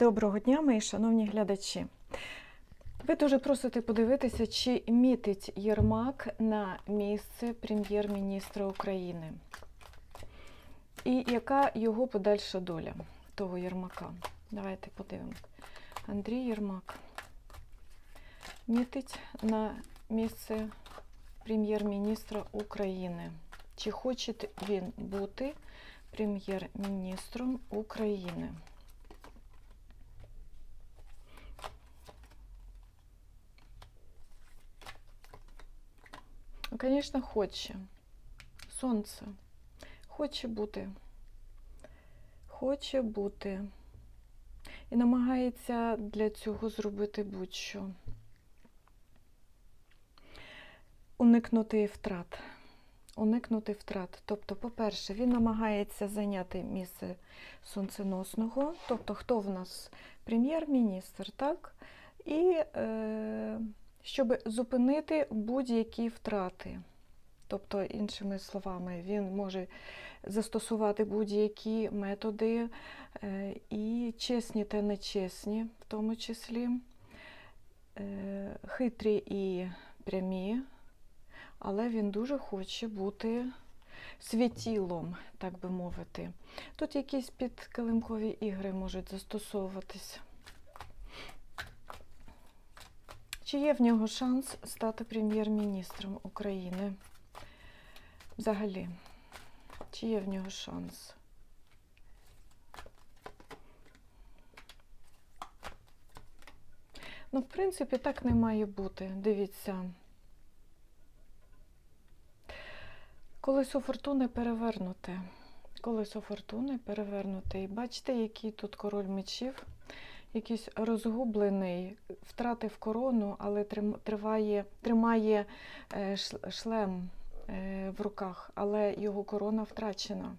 Доброго дня, мої шановні глядачі. Ви дуже просите подивитися, чи мітить Єрмак на місце прем'єр-міністра України. І яка його подальша доля того Єрмака? Давайте подивимось. Андрій Єрмак мітить на місце прем'єр-міністра України. Чи хоче він бути прем'єр-міністром України? Звісно, хоче. Сонце. Хоче бути. Хоче бути. І намагається для цього зробити будь-що. Уникнути втрат. Уникнути втрат. Тобто, по-перше, він намагається зайняти місце сонценосного. Тобто, хто в нас прем'єр-міністр, так? І е, щоб зупинити будь-які втрати. Тобто, іншими словами, він може застосувати будь-які методи, е, і чесні та нечесні, в тому числі, е, хитрі і прямі, але він дуже хоче бути світілом, так би мовити. Тут якісь підкилимкові ігри можуть застосовуватися. Чи є в нього шанс стати прем'єр-міністром України? Взагалі, чи є в нього шанс? Ну, в принципі, так не має бути. Дивіться. Колесо фортуни перевернуте. Колесо фортуни перевернуте. І бачите, який тут король мечів якийсь розгублений, втратив корону, але триває, тримає е, шлем е, в руках, але його корона втрачена.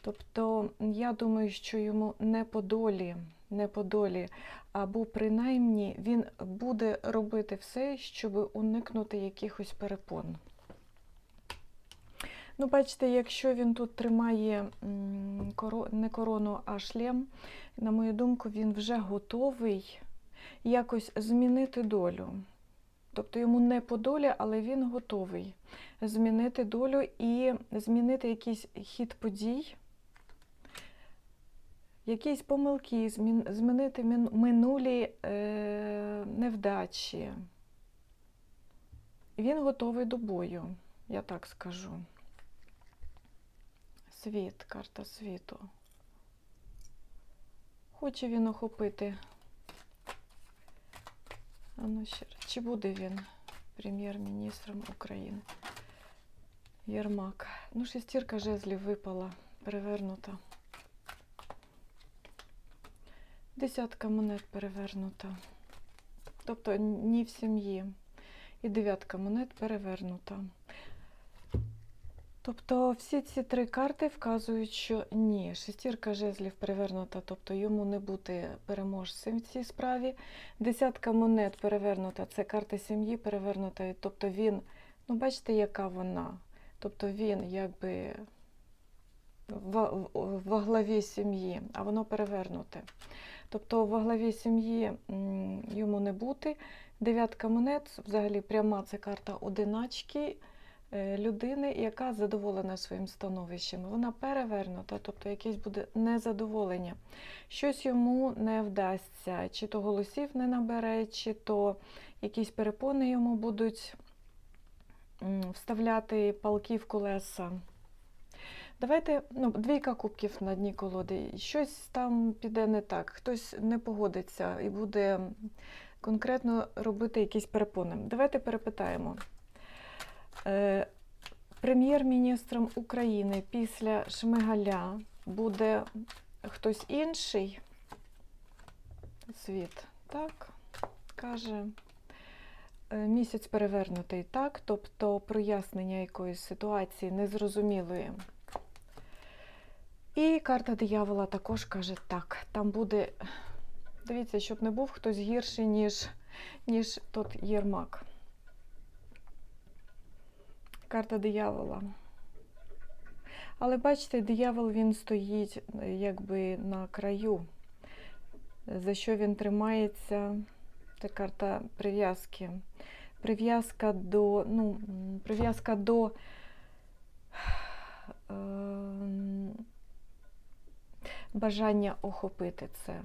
Тобто, я думаю, що йому не по долі, не по долі, або принаймні він буде робити все, щоб уникнути якихось перепон. Ну, бачите, якщо він тут тримає не корону, а шлем, на мою думку, він вже готовий якось змінити долю. Тобто йому не по долі, але він готовий змінити долю і змінити якийсь хід подій, якісь помилки, змінити минулі е, невдачі. Він готовий до бою, я так скажу. Світ, карта світу. Хоче він охопити. А ну ще раз. Чи буде він прем'єр-міністром України? Єрмак. Ну, шестірка жезлів випала, перевернута. Десятка монет перевернута. Тобто ні в сім'ї. І дев'ятка монет перевернута. Тобто всі ці три карти вказують, що ні, шестірка жезлів перевернута, тобто йому не бути переможцем в цій справі. Десятка монет перевернута, це карта сім'ї перевернута, тобто він, ну бачите, яка вона. Тобто він якби во, главі сім'ї, а воно перевернуте. Тобто во главі сім'ї йому не бути. Дев'ятка монет, взагалі пряма це карта одиначки людини, яка задоволена своїм становищем. Вона перевернута, тобто якесь буде незадоволення. Щось йому не вдасться, чи то голосів не набере, чи то якісь перепони йому будуть вставляти палки в колеса. Давайте, ну, двійка кубків на дні колоди. Щось там піде не так, хтось не погодиться і буде конкретно робити якісь перепони. Давайте перепитаємо. Е, Прем'єр-міністром України після Шмигаля буде хтось інший? Світ, так, каже. Е, Місяць перевернутий, так, тобто прояснення якоїсь ситуації незрозумілої. І карта диявола також каже так. Там буде, дивіться, щоб не був хтось гірший, ніж, ніж тот Єрмак. Карта диявола. Але бачите, диявол він стоїть е, якби на краю. за що він тримається. Це карта прив'язки. Прив'язка до, ну, прив'язка до ем, бажання охопити це.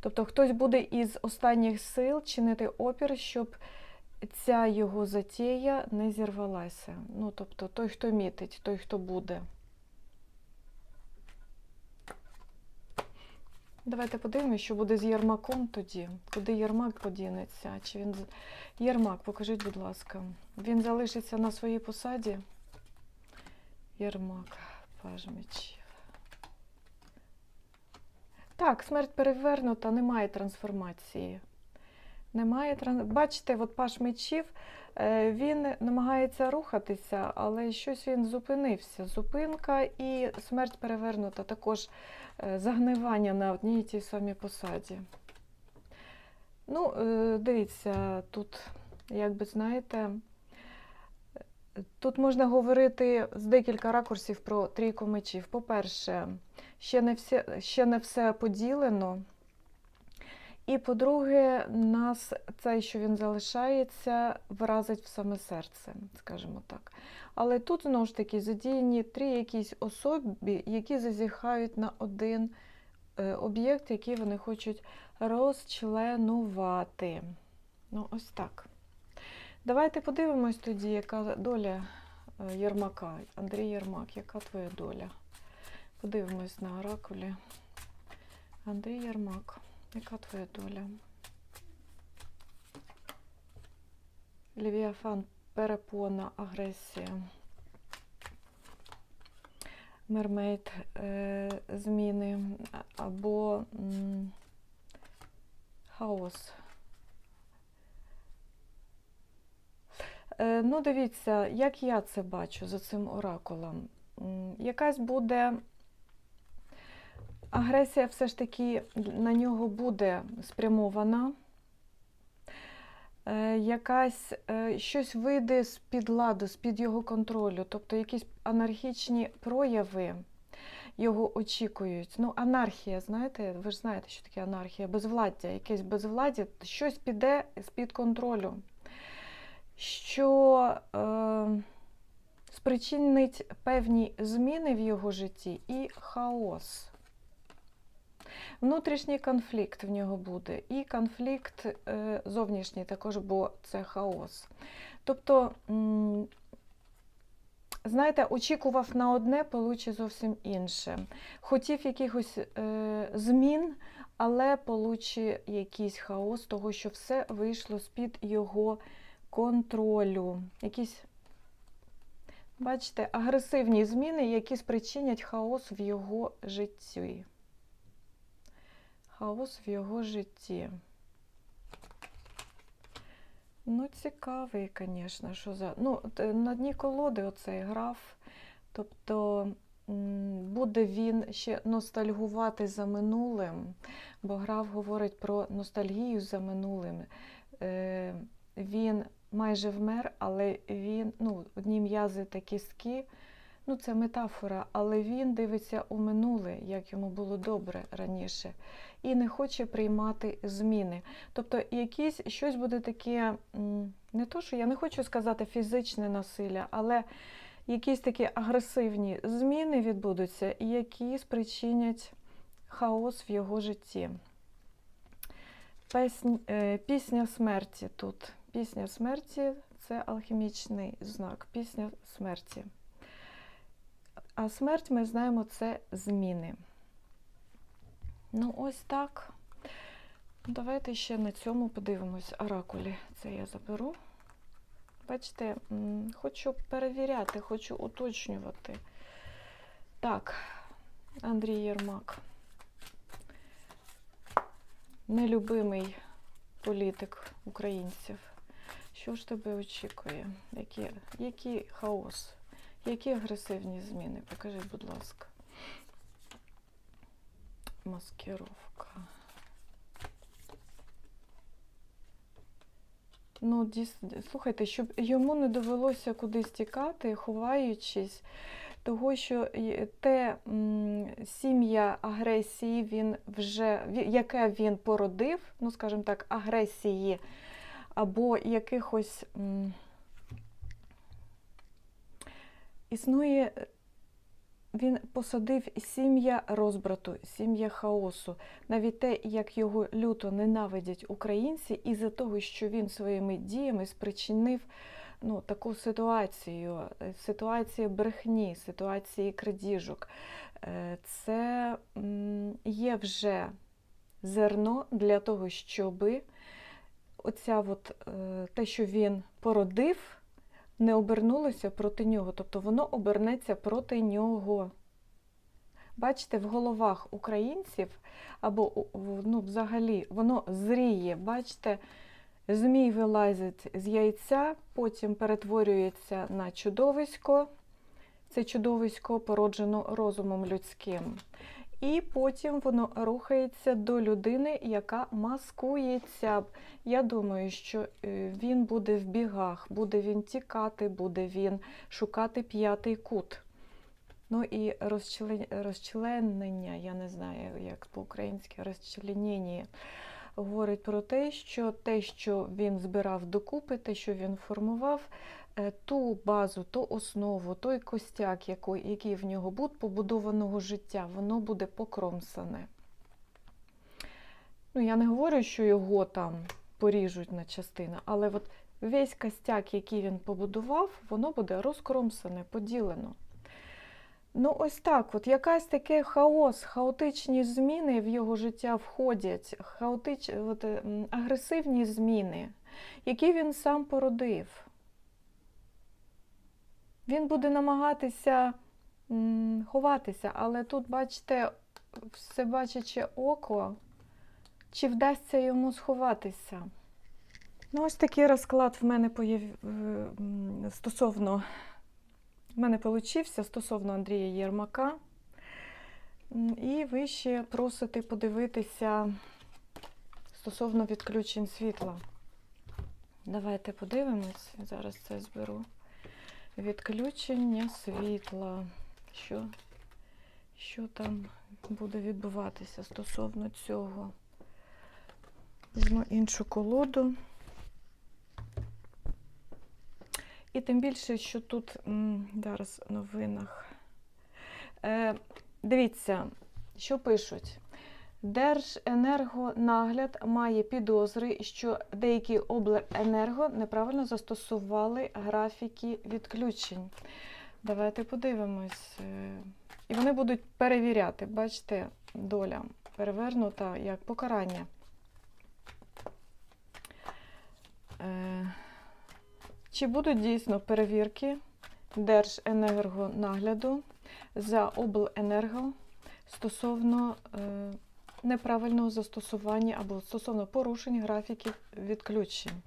Тобто хтось буде із останніх сил чинити опір, щоб ця його затія не зірвалася. Ну, тобто той, хто мітить, той, хто буде. Давайте подивимося, що буде з Єрмаком тоді. Куди Єрмак подінеться? Чи він... Єрмак, покажіть, будь ласка. Він залишиться на своїй посаді? Єрмак, паж мечів. Так, смерть перевернута, немає трансформації. Немає. Бачите, от паш мечів, е, він намагається рухатися, але щось він зупинився. Зупинка і смерть перевернута, також е, загнивання на одній і тій самій посаді. Ну, е, дивіться, тут, як би знаєте, тут можна говорити з декілька ракурсів про трійку мечів. По-перше, ще не, всі, ще не все поділено. І по-друге, нас цей, що він залишається, вразить в саме серце, скажімо так. Але тут знову ж таки задіяні три якісь особи, які зазіхають на один е, об'єкт, який вони хочуть розчленувати. Ну, ось так. Давайте подивимось тоді, яка доля е, Єрмака. Андрій Єрмак, яка твоя доля? Подивимось на оракулі. Андрій Єрмак. Яка твоя доля? Левіафан, перепона, агресія. Мермейд, е, зміни або хаос. Е, ну, дивіться, як я це бачу за цим оракулом. Якась буде агресія все ж таки на нього буде спрямована. Е, Якась е, щось вийде з-під ладу, з-під його контролю, тобто якісь анархічні прояви його очікують. Ну, анархія, знаєте, ви ж знаєте, що таке анархія, безвладдя, якесь безвладдя, щось піде з-під контролю, що е, спричинить певні зміни в його житті і хаос. Внутрішній конфлікт в нього буде, і конфлікт е, зовнішній також, бо це хаос. Тобто, знаєте, очікував на одне, получить зовсім інше. Хотів якихось е, змін, але получить якийсь хаос, того, що все вийшло з-під його контролю. Якісь, бачите, агресивні зміни, які спричинять хаос в його житті хаос в його житті. Ну, цікавий, звісно, що за. Ну, на дні колоди оцей граф. Тобто буде він ще ностальгувати за минулим, бо граф говорить про ностальгію за минулим. Е, він майже вмер, але він, ну, одні м'язи та кістки. Ну, це метафора, але він дивиться у минуле, як йому було добре раніше і не хоче приймати зміни. Тобто, якісь щось буде таке, не то, що я не хочу сказати фізичне насилля, але якісь такі агресивні зміни відбудуться, які спричинять хаос в його житті. Е, пісня смерті тут. Пісня смерті це алхімічний знак. Пісня смерті. А смерть, ми знаємо, це зміни. Ну, ось так. Давайте ще на цьому подивимось оракулі. Це я заберу. Бачите, хочу перевіряти, хочу уточнювати. Так, Андрій Єрмак. Нелюбимий політик українців. Що ж тебе очікує? Які, який хаос? Які агресивні зміни? Покажіть, будь ласка. Маскировка. Ну, дійс... слухайте, щоб йому не довелося кудись тікати, ховаючись. того, що те сім'я агресії, він вже, яке він породив, ну, скажімо так, агресії або якихось. м, Існує, е, він посадив сім'я розбрату, сім'я хаосу. Навіть те, як його люто ненавидять українці, із-за того, що він своїми діями спричинив ну, таку ситуацію, е, ситуацію брехні, ситуації крадіжок. Е, Це є вже зерно для того, щоби оця от, те, що він породив, не обернулося проти нього. Тобто воно обернеться проти нього. Бачите, в головах українців або ну, взагалі воно зріє. Бачите, змій вилазить з яйця, потім перетворюється на чудовисько. Це чудовисько породжено розумом людським. І потім воно рухається до людини, яка маскується. Я думаю, що е, він буде в бігах, буде він тікати, буде він шукати п'ятий кут. Ну і розчлен- розчленення, я не знаю, як по-українськи, розчленення, говорить про те, що те, що він збирав докупи, те, що він формував, е, ту базу, ту основу, той костяк, який, в нього був побудованого життя, воно буде покромсане. Ну, я не говорю, що його там поріжуть на частини, але от весь костяк, який він побудував, воно буде розкромсане, поділено. Ну, ось так, от якась таке хаос, хаотичні зміни в його життя входять, хаотич, от, е, агресивні зміни, які він сам породив. Він буде намагатися ховатися, але тут, бачите, всебачаче око, чи вдасться йому сховатися. Ну, ось такий розклад в мене появ... стосовно в мене получився стосовно Андрія Єрмака. І ви ще просите подивитися стосовно відключень світла. Давайте подивимось. Зараз це зберу. Відключення світла. Що, що там буде відбуватися стосовно цього? Візьму іншу колоду. І тим більше, що тут зараз в новинах. Е, дивіться, що пишуть. Держенергонагляд має підозри, що деякі обленерго неправильно застосували графіки відключень. Давайте подивимось. Е, І вони будуть перевіряти, бачите, доля перевернута як покарання. Е, Чи будуть дійсно перевірки Держенергонагляду за обленерго стосовно е, неправильного застосування або стосовно порушень графіків відключень?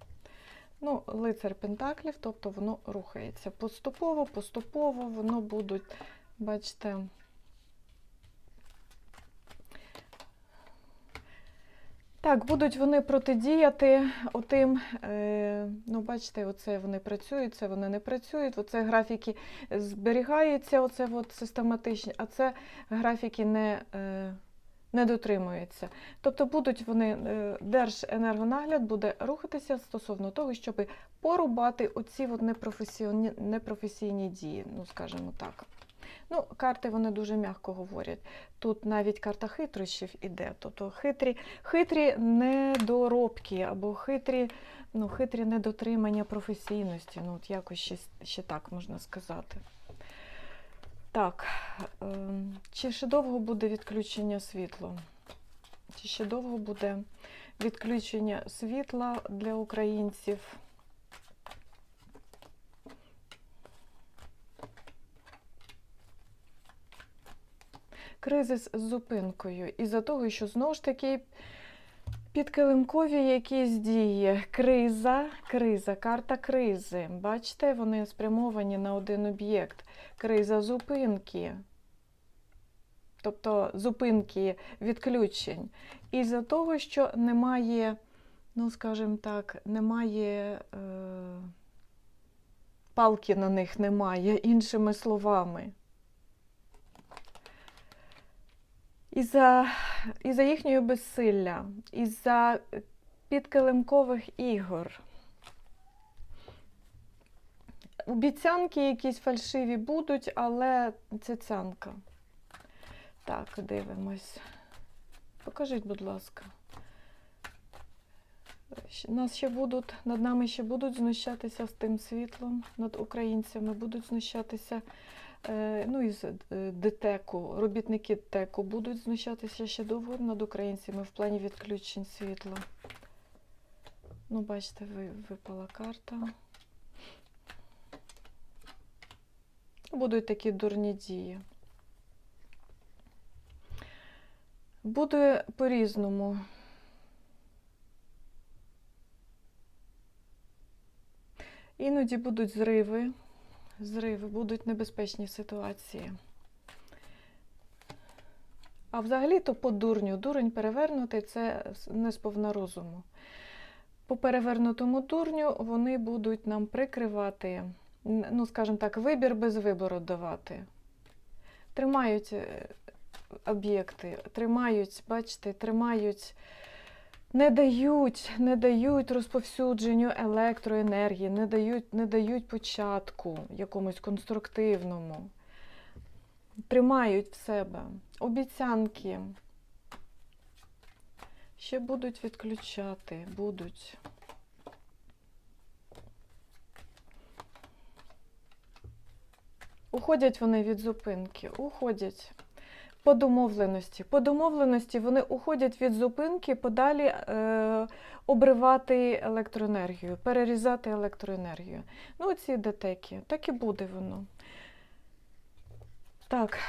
Ну, лицар Пентаклів, тобто воно рухається поступово, поступово воно будуть, бачите, Так, будуть вони протидіяти отим, е, ну бачите, оце вони працюють, це вони не працюють, оце графіки зберігаються, оце от систематичні, а це графіки не, е, не дотримуються. Тобто будуть вони, е, Держенергонагляд буде рухатися стосовно того, щоб порубати оці от непрофесійні, непрофесійні дії, ну скажімо так. Ну, карти вони дуже м'яко говорять. Тут навіть карта хитрощів іде. Тобто хитрі, хитрі недоробки або хитрі, ну, хитрі недотримання професійності. Ну, от якось ще, ще так можна сказати. Так, ем, чи ще довго буде відключення світла? Чи ще довго буде відключення світла для українців? Кризис з зупинкою. Із-за того, що знову ж таки підкилимкові якісь дії. Криза, криза, карта кризи. Бачите, вони спрямовані на один об'єкт. Криза зупинки. Тобто зупинки відключень. Із-за того, що немає, ну, скажімо так, немає. Е... Палки на них немає, іншими словами. Із-за, із-за їхнього безсилля, із-за підкилимкових ігор. Обіцянки якісь фальшиві будуть, але це цянка. Так, дивимось. Покажіть, будь ласка. Нас ще будуть, над нами ще будуть знущатися з тим світлом, над українцями будуть знущатися. Е, ну, із е, ДТЕКу, робітники ДТЕКу будуть знущатися ще довго над українцями в плані відключень світла. Ну, бачите, випала карта. Будуть такі дурні дії. Буде по-різному. Іноді будуть зриви, зриви, будуть небезпечні ситуації. А взагалі-то по дурню. Дурень перевернутий це не сповна розуму. По перевернутому дурню вони будуть нам прикривати, ну, скажімо так, вибір без вибору давати. Тримають е, об'єкти, тримають, бачите, тримають, не дають, не дають розповсюдженню електроенергії, не дають, не дають початку якомусь конструктивному. Тримають в себе обіцянки. Ще будуть відключати, будуть. Уходять вони від зупинки, уходять по домовленості. По домовленості вони уходять від зупинки подалі е, обривати електроенергію, перерізати електроенергію. Ну, ці детеки, так і буде воно. Так,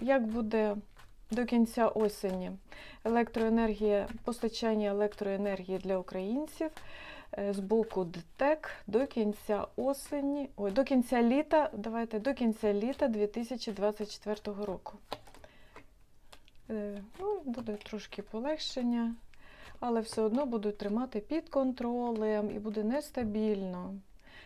як буде до кінця осені електроенергія, постачання електроенергії для українців е, з боку ДТЕК до кінця осені, ой, до кінця літа, давайте до кінця літа 2024 року. Е, Ну, буде трошки полегшення, але все одно будуть тримати під контролем і буде нестабільно.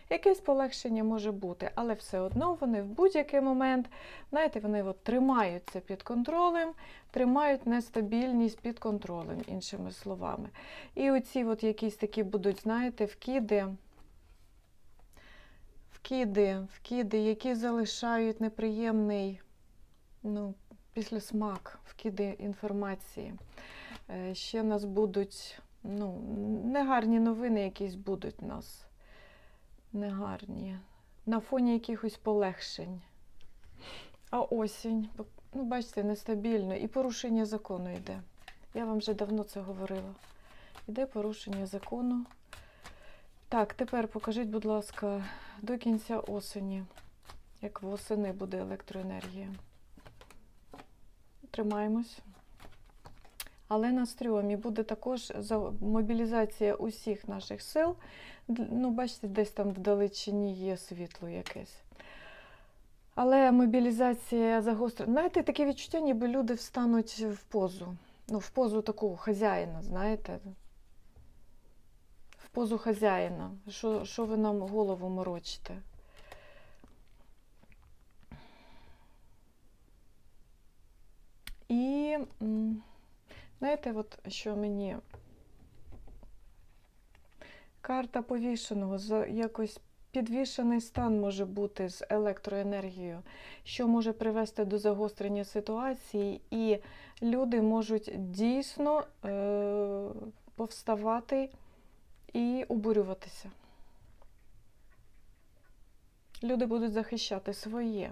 Якесь полегшення може бути, але все одно вони в будь-який момент, знаєте, вони от тримаються під контролем, тримають нестабільність під контролем, іншими словами. І оці от якісь такі будуть, знаєте, вкиди, вкиди, вкиди, які залишають неприємний ну, післясмак, вкиди інформації. Е, Ще нас будуть ну, негарні новини якісь будуть нас. Негарні. На фоні якихось полегшень. А осінь, ну, бачите, нестабільно. І порушення закону йде. Я вам вже давно це говорила. Іде порушення закону. Так, тепер покажіть, будь ласка, до кінця осені, як восени буде електроенергія. Тримаємось. Але на стрьомі буде також мобілізація усіх наших сил. Ну, бачите, десь там вдалечині є світло якесь. Але мобілізація загострена. Знаєте, таке відчуття, ніби люди встануть в позу. Ну, в позу такого хазяїна, знаєте. В позу хазяїна. Що ви нам голову морочите? І знаєте, от що мені карта повішеного, за- якось підвішений стан може бути з електроенергією, що може привести до загострення ситуації, і люди можуть дійсно е, повставати і обурюватися. Люди будуть захищати своє,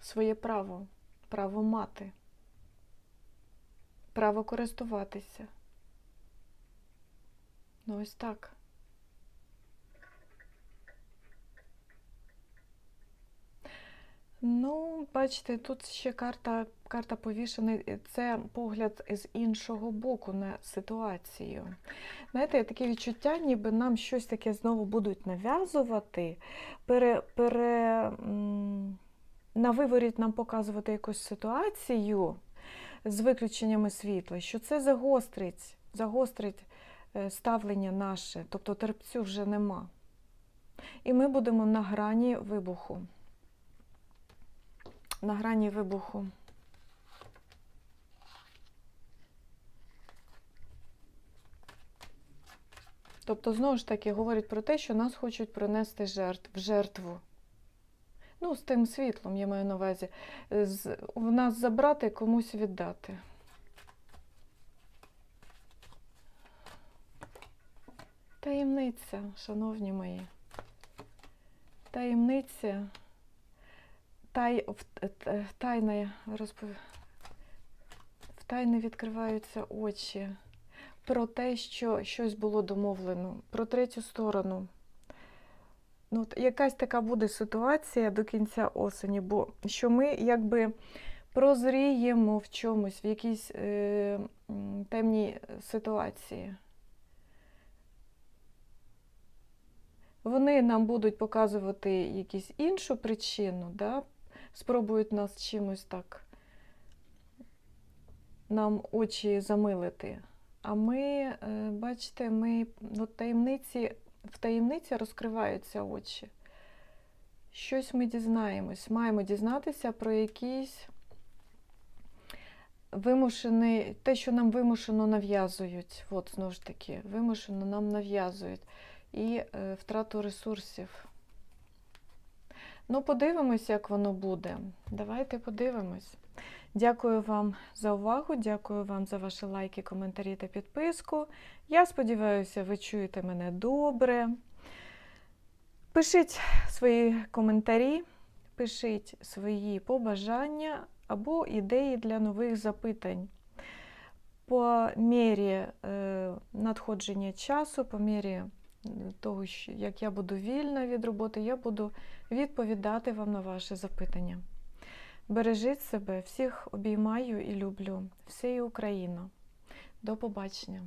своє право, право мати, право користуватися. Ну, ось так. Ну, бачите, тут ще карта, карта повішений. Це погляд з іншого боку на ситуацію. Знаєте, таке відчуття, ніби нам щось таке знову будуть нав'язувати, пере, пере, на виворіт нам показувати якусь ситуацію з виключеннями світла, що це загострить, загострить е, ставлення наше, тобто терпцю вже нема. І ми будемо на грані вибуху. На грані вибуху. Тобто, знову ж таки, говорять про те, що нас хочуть принести жертв в жертву. Ну, з тим світлом, я маю на увазі. З, в нас забрати, комусь віддати. Таємниця, шановні мої. Таємниця. Тай, тайна розпов... в тайни відкриваються очі про те, що щось було домовлено, про третю сторону. Ну, якась така буде ситуація до кінця осені, бо що ми якби прозріємо в чомусь, в якійсь е, темній ситуації. Вони нам будуть показувати якусь іншу причину, да? спробують нас чимось так нам очі замилити. А ми, е, бачите, ми от таємниці, в таємниці розкриваються очі. Щось ми дізнаємось, маємо дізнатися про якийсь вимушений, те, що нам вимушено нав'язують. От знову ж таки, вимушено нам нав'язують. І е, втрату ресурсів. Ну, подивимось, як воно буде. Давайте подивимось. Дякую вам за увагу, дякую вам за ваші лайки, коментарі та підписку. Я сподіваюся, ви чуєте мене добре. Пишіть свої коментарі, пишіть свої побажання або ідеї для нових запитань. По мірі е, надходження часу, по мірі того, як я буду вільна від роботи, я буду відповідати вам на ваші запитання. Бережіть себе, всіх обіймаю і люблю, Всі Україна. До побачення!